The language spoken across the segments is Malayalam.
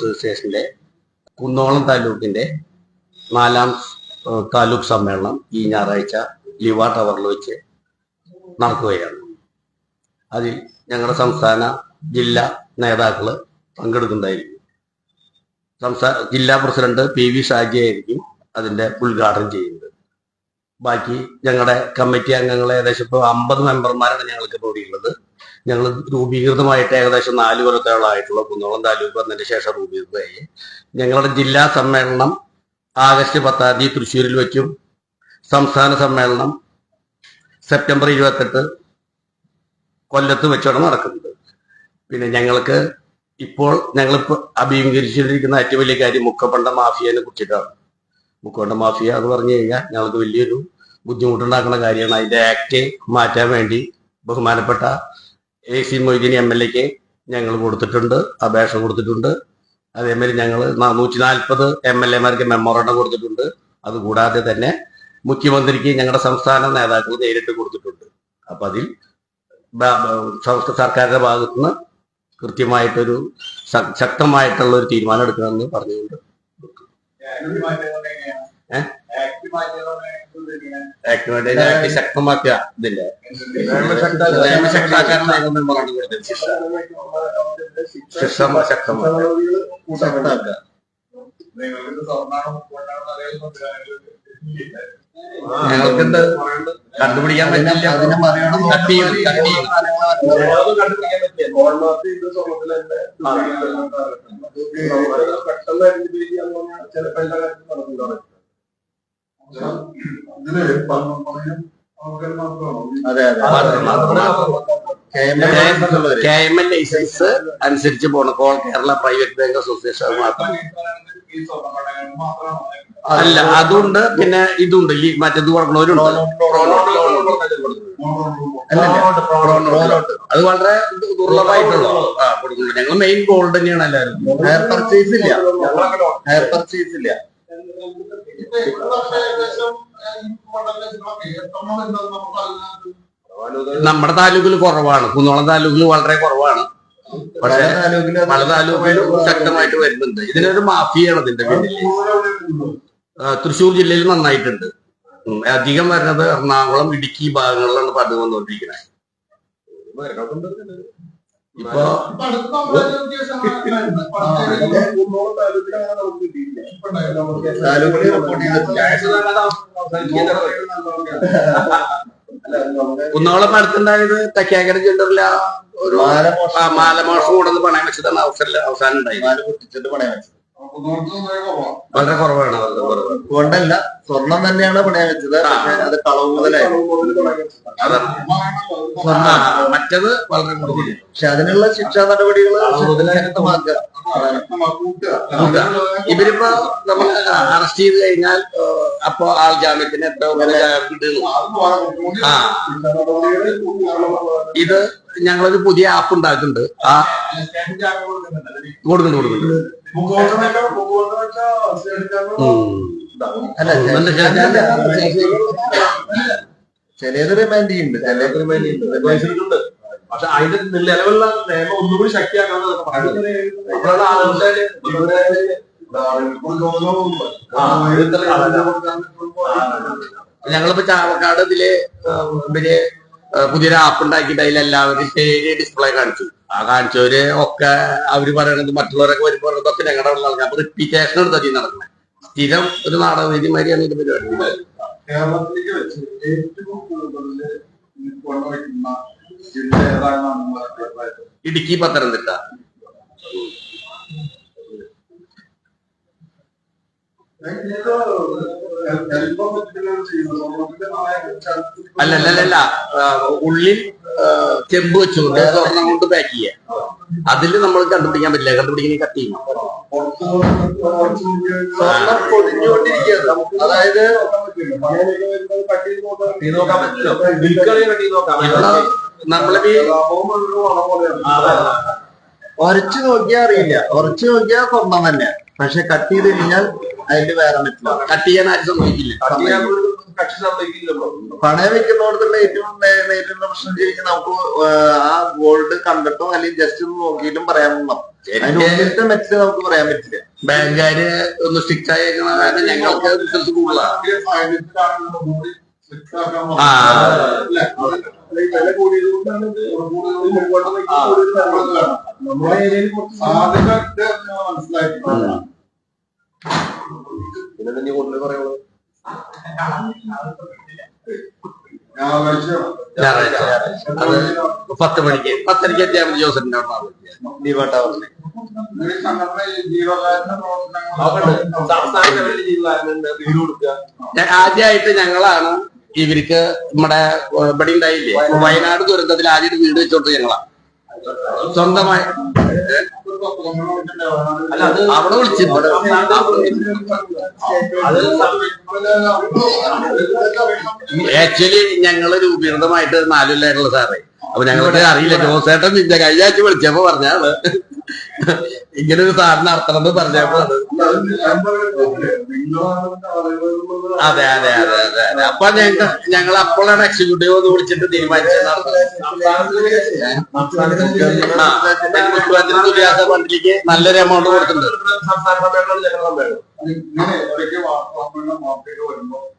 അസോസിയേഷന്റെ കുന്നോളം താലൂക്കിന്റെ നാലാം താലൂക്ക് സമ്മേളനം ഈ ഞായറാഴ്ച ലിവ ടവറിൽ വെച്ച് നടക്കുകയാണ്. അതിൽ ഞങ്ങളുടെ സംസ്ഥാന ജില്ലാ നേതാക്കൾ പങ്കെടുക്കുന്നതായിരിക്കും സംസ്ഥാന ജില്ലാ പ്രസിഡന്റ് പി വി ഷാജി ആയിരിക്കും അതിന്റെ ഉദ്ഘാടനം ചെയ്യുന്നത്. ബാക്കി ഞങ്ങളുടെ കമ്മിറ്റി അംഗങ്ങൾ ഏകദേശം ഇപ്പോൾ അമ്പത് മെമ്പർമാരാണ് ഞങ്ങൾക്ക് ഉള്ളത്. ഞങ്ങൾ രൂപീകൃതമായിട്ട് ഏകദേശം നാല് കൊല്ലത്തോളമായിട്ടുള്ള കുന്നോളം താലൂക്ക് വന്നതിന് ശേഷം രൂപീകൃതമായി. ഞങ്ങളുടെ ജില്ലാ സമ്മേളനം ആഗസ്റ്റ് പത്താം തീയതി തൃശ്ശൂരിൽ വെച്ചും സംസ്ഥാന സമ്മേളനം സെപ്റ്റംബർ ഇരുപത്തെട്ട് കൊല്ലത്ത് വെച്ചാണ് നടക്കുന്നത്. പിന്നെ ഞങ്ങൾക്ക് ഇപ്പോൾ ഞങ്ങളിപ്പോൾ അഭിമുഖീകരിച്ചിരിക്കുന്ന ഏറ്റവും വലിയ കാര്യം മുക്കപ്പണ്ട മാഫിയനെ കുറിച്ചിട്ടാണ്. മുക്കപ്പണ്ട മാഫിയ എന്ന് പറഞ്ഞു കഴിഞ്ഞാൽ ഞങ്ങൾക്ക് വലിയൊരു ബുദ്ധിമുട്ടുണ്ടാക്കുന്ന കാര്യമാണ്. അതിന്റെ ആക്ട് മാറ്റാൻ വേണ്ടി ബഹുമാനപ്പെട്ട A C Moideen M L എക്ക് ഞങ്ങൾ കൊടുത്തിട്ടുണ്ട് അപേക്ഷ കൊടുത്തിട്ടുണ്ട്. അതേമാതിരി ഞങ്ങൾ നൂറ്റി നാൽപ്പത് എം എൽ എമാർക്ക് മെമ്മോറണ്ടം കൊടുത്തിട്ടുണ്ട്. അതുകൂടാതെ തന്നെ മുഖ്യമന്ത്രിക്ക് ഞങ്ങളുടെ സംസ്ഥാന നേതാക്കൾ നേരിട്ട് കൊടുത്തിട്ടുണ്ട്. അപ്പൊ അതിൽ സർക്കാരിന്റെ ഭാഗത്തു നിന്ന് ഭാഗത്തുനിന്ന് കൃത്യമായിട്ടൊരു ശക്തമായിട്ടുള്ള ഒരു തീരുമാനം എടുക്കണമെന്ന് പറഞ്ഞുകൊണ്ട് ഏ? ആക്ട് വേണ്ടി ആക്ട് ശക്തമാക്കുക ഇതിന്റെ നിയമശക്താക്കാരൻ നിയമമാണ് കൊടുത്തത് ശിക്ഷ ശിക്ഷ ശക്തമാക്കുക. ശക്തമാക്കുക. ഞങ്ങൾക്ക് എന്ത് കണ്ടുപിടിക്കാൻ പറ്റില്ല അതിനെ മറികടന്ന് കട്ട് ചെയ്ത് കട്ട് ചെയ്ത് ഇതിൽ പതിനും ആൾക്കാർ മാത്രമാണോ അതെ അതെ കെ എം എൽ ലൈസൻസ് അനുസരിച്ച് പോണം കോൾ കേരള പ്രൈവറ്റ് ബാങ്ക് അസോസിയേഷൻ അത് മാത്രം അല്ല അതുണ്ട് പിന്നെ ഇതുണ്ട് ഈ മറ്റേത് കൊടുക്കണവരുണ്ട് അത് വളരെ ദുർലഭമായിട്ടുള്ള ആ കൊടുക്കുന്നുണ്ട് ഞങ്ങൾ മെയിൻ ഗോൾഡ് തന്നെയാണ് എല്ലാവരും ഹയർ പർച്ചേസ് ഇല്ല ഹയർ പർച്ചേസ് ഇല്ല നമ്മുടെ താലൂക്കിൽ കുറവാണ്. കുന്നോളം താലൂക്കിൽ വളരെ കുറവാണ്. പക്ഷെ പല താലൂക്കിലും ശക്തമായിട്ട് വരുന്നുണ്ട്. ഇതിനൊരു മാഫിയാണ് ഇതിന്റെ പിന്നിൽ തൃശ്ശൂർ ജില്ലയിൽ നന്നായിട്ടുണ്ട്. അധികം വരുന്നത് എറണാകുളം ഇടുക്കി ഭാഗങ്ങളിലാണ് പതിവ് വന്നുകൊണ്ടിരിക്കുന്നത്. ഇപ്പൊ കുന്നോളം അടുത്തുണ്ടായത് തക്കാക്കര ജില്ലയിലെ ഒരു മാലമോഷം കൂടെ പണയം വെച്ചതാണ്. അവസരം അവസാനം ഉണ്ടായി. പൊട്ടിച്ചിട്ട് പണയം വെച്ചത് വളരെ കുറവാണ്. വളരെ കുറവ് കൊണ്ടല്ല. സ്വർണം തന്നെയാണ് പണയം വെച്ചത് അത് കളവ് മുതലായി. മറ്റത് വളരെ കൂടുതൽ പക്ഷെ അതിനുള്ള ശിക്ഷാ നടപടികൾ ശക്തമാക്കുക. ഇവരിപ്പോ നമ്മൾ അറസ്റ്റ് ചെയ്ത് കഴിഞ്ഞാൽ അപ്പൊ ആൾ ജാമ്യത്തിന് എത്ര ആ ഇത് ഞങ്ങളൊരു പുതിയ ആപ്പ് ഉണ്ടാക്കുന്നുണ്ട്. ആ. കൊടുക്കുന്നുണ്ട്. കൊടുക്കുന്നുണ്ട് ചിലത് റിമാൻഡ് ചെയ്യുന്നുണ്ട് ചിലത് റിമാൻഡ് ചെയ്യുന്നുണ്ട് പക്ഷെ അതിന്റെ നിലവിലുള്ള നിയമം ഒന്നുകൂടി പറയുന്നത്. അപ്പോഴാണ് ആളുകളുടെ ഞങ്ങളിപ്പോ ചാവക്കാട് ഇതിൽ ഇവർ പുതിയൊരു ആപ്പ് ഉണ്ടാക്കിയിട്ട് അതിൽ എല്ലാവരും പേര് ഡിസ്പ്ലേ കാണിച്ചു. ആ കാണിച്ചവര് ഒക്കെ അവർ പറയണത് മറ്റുള്ളവരൊക്കെ വരുമ്പോ പറയുന്നതൊക്കെ ഞങ്ങളുടെ ആൾക്കാർ അപ്പൊ റിപ്പീറ്റേഷൻ എടുത്തി നടക്കുന്നത് സ്ഥിരം ഒരു നാടകവേദി മാതിരിയാണ് ഇത് പരിപാടി. കേരളത്തിലേക്ക് വെച്ച് ഏറ്റവും കൂടുതൽ കൊണ്ടുവയ്ക്കുന്ന ജില്ല ഏതാണെന്നാണ് നിങ്ങളുടെ അഭിപ്രായം ഇടുക്കി പത്തനംതിട്ട. അല്ല അല്ല അല്ല, ഉള്ളിൽ ചെമ്പ് വെച്ചുകൊണ്ട് സ്വർണം കൊണ്ട് പാക്ക് ചെയ്യാം അതിൽ നമ്മൾ കണ്ടുപിടിക്കാൻ പറ്റില്ല. കണ്ടുപിടിക്കുന്ന കത്തി ചെയ്യണം. സ്വർണം പൊതിഞ്ഞുകൊണ്ടിരിക്കുകയാണ്. അതായത് നോക്കാൻ പറ്റില്ലോ. കെട്ടി നോക്കാം ഇവിടെ നമ്മളിപ്പോ ഈ ഉരച്ചു നോക്കിയാൽ അറിയില്ല. ഉറച്ചു നോക്കിയാൽ സ്വർണം തന്നെ. പക്ഷെ കട്ട് ചെയ്ത് കഴിഞ്ഞാൽ അതിന്റെ വേറെ പറ്റില്ല. കട്ട് ചെയ്യാൻ ആരും സമ്മതിക്കില്ല. സമ്മതിക്കില്ലല്ലോ പണയം വെക്കുന്നിടത്തുള്ള ഏറ്റവും നേരിടുന്ന പ്രശ്നം ചോദിച്ചാൽ നമുക്ക് ആ ഗോൾഡ് കണ്ടിട്ടോ അല്ലെങ്കിൽ ജസ്റ്റ് ഒന്ന് നോക്കിയിട്ടും പറയാൻ അതിന്റെ നമുക്ക് പറയാൻ പറ്റില്ല. ബാങ്കുകാര് ഒന്ന് സ്ട്രിക്റ്റ് ആയേക്കണ. കാരണം ഞങ്ങൾക്ക് ബിസിനസ് കൂടുതലാണ്. നമ്മുടെ ഏരിയയിൽ കുറച്ച് പിന്നെ തന്നെ കൂടുതൽ പറയുള്ളൂ ഞായറാഴ്ച. അത് പത്ത് മണിക്ക്. പത്തരയ്ക്ക് എത്തിയാൽ ജോസഫിന്റെ അവിടെ. ദീപ ടവറിൽ ആദ്യമായിട്ട് ഞങ്ങളാണ് ഇവർക്ക് നമ്മുടെ ഇവിടെ ഉണ്ടായില്ലേ? വയനാട്. ദുരന്തത്തിൽ ആദ്യമായിട്ട് വീട് വെച്ചോട്ട് ഞങ്ങളാ. സ്വന്തമായി. അല്ല അത് അവിടെ വിളിച്ചിട്ടുണ്ട് ആക്ച്വലി ഞങ്ങൾ രൂപീകൃതമായിട്ട് നാലില്ലായിട്ടുള്ള സാറേ. അപ്പൊ ഞങ്ങൾക്ക് അറിയില്ല. ജോസേട്ടൻ നിന്റെ കഴിഞ്ഞ ആഴ്ച വിളിച്ചപ്പോ പറഞ്ഞാണ് ഇങ്ങനെ ഒരു സാറിന് നടത്തണം എന്ന് പറഞ്ഞപ്പോ അത് അതെ അതെ അതെ അതെ. അപ്പൊ ഞങ്ങൾ ഞങ്ങൾ അപ്പോഴാണ് എക്സിക്യൂട്ടീവ് ഒന്ന് വിളിച്ചിട്ട് തീരുമാനിച്ചത് നടത്തുന്നത് തുല്യാസ ഫണ്ടിലേക്ക് നല്ലൊരു എമൗണ്ട് കൊടുത്തിട്ടുണ്ട്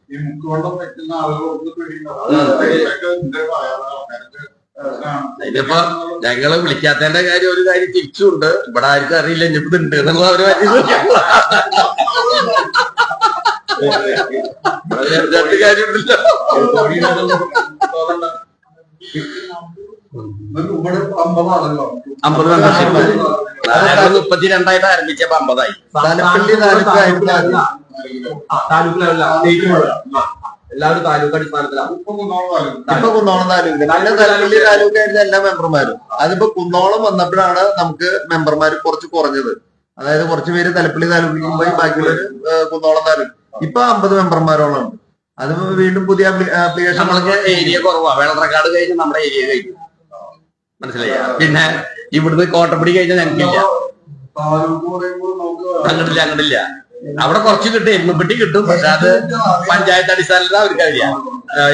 ഈ മുക്കുവെള്ളം വെക്കുന്ന ആളുകളൊക്കെ ഇതിപ്പോ ഞങ്ങൾ വിളിക്കാത്തതിന്റെ കാര്യം ഒരു കാര്യം തിരിച്ചുണ്ട്. ഇവിടെ ആർക്കും അറിയില്ല ഇനിയിപ്പോ ഉണ്ട് എന്നുള്ള അവർ രണ്ട് കാര്യമുണ്ടല്ലോ അമ്പത് മെമ്പർഷിപ്പ് ആരംഭിച്ചപ്പോ അമ്പതായി. തലപ്പള്ളി താലൂക്ക് ആയിരുന്നു? എല്ലാവരും താലൂക്ക് അടിസ്ഥാനത്തിലാണ് ഇപ്പൊ കുന്നോളം താലൂക്ക്. പിന്നെ തലപ്പള്ളി താലൂക്ക്. ആയിരുന്ന എല്ലാ മെമ്പർമാരും. അതിപ്പോ കുന്നോളം വന്നപ്പോഴാണ് നമുക്ക് മെമ്പർമാർ കുറച്ച് കുറഞ്ഞത്. അതായത് കുറച്ച് പേര് തലപ്പള്ളി താലൂക്കിൽ പോയി ബാക്കിയുള്ളവര് കുന്നോളം താലൂക്ക്. ഇപ്പൊ അമ്പത് മെമ്പർമാരോളം. ഉണ്ട് അത് വീണ്ടും പുതിയ ആപ്ലിക്കേഷൻ ഏരിയ കുറവാ. വെള്ളറക്കാട് കഴിഞ്ഞ് നമ്മുടെ ഏരിയ കഴിഞ്ഞു. മനസ്സിലായ? പിന്നെ ഇവിടുന്ന് കോട്ടപ്പടി കഴിഞ്ഞാൽ ഞങ്ങൾക്കില്ല അങ്ങോട്ടില്ല അങ്ങോട്ടില്ല. അവിടെ കുറച്ച് കിട്ടും എരുമപ്പെട്ടി കിട്ടും. പക്ഷെ അത് പഞ്ചായത്ത് അടിസ്ഥാനത്തിൽ അവർക്ക് വരിക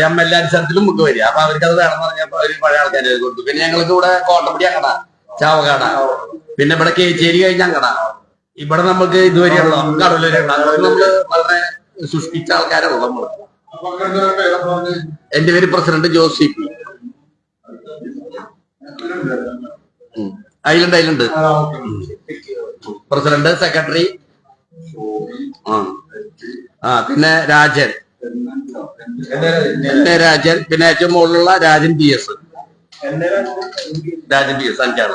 എം എൽ എ അടിസ്ഥാനത്തിലും നമുക്ക് വരിക. അപ്പൊ അവർക്ക് അത് വേണമെന്ന് പറഞ്ഞപ്പോ അവർ പഴയ ആൾക്കാരെ കൊടുത്തു. പിന്നെ ഞങ്ങൾക്ക് ഇവിടെ കോട്ടപ്പടി അങ്ങട ചാവകാട പിന്നെ ഇവിടെ കേച്ചേരി കഴിഞ്ഞ അങ്ങട. ഇവിടെ നമുക്ക് ഇതുവരെയുള്ള കടലൂരുള്ള നമ്മൾ വളരെ സൃഷ്ടിച്ച ആൾക്കാരുള്ള നമ്മൾ. എന്റെ പേര് president Jose P. Island island. President secretary ആ പിന്നെ രാജൻ. എന്നെ രാജൻ പിന്നെ ഏറ്റവും മുകളിലുള്ള Rajan P S Rajan P S അഞ്ചാൾ.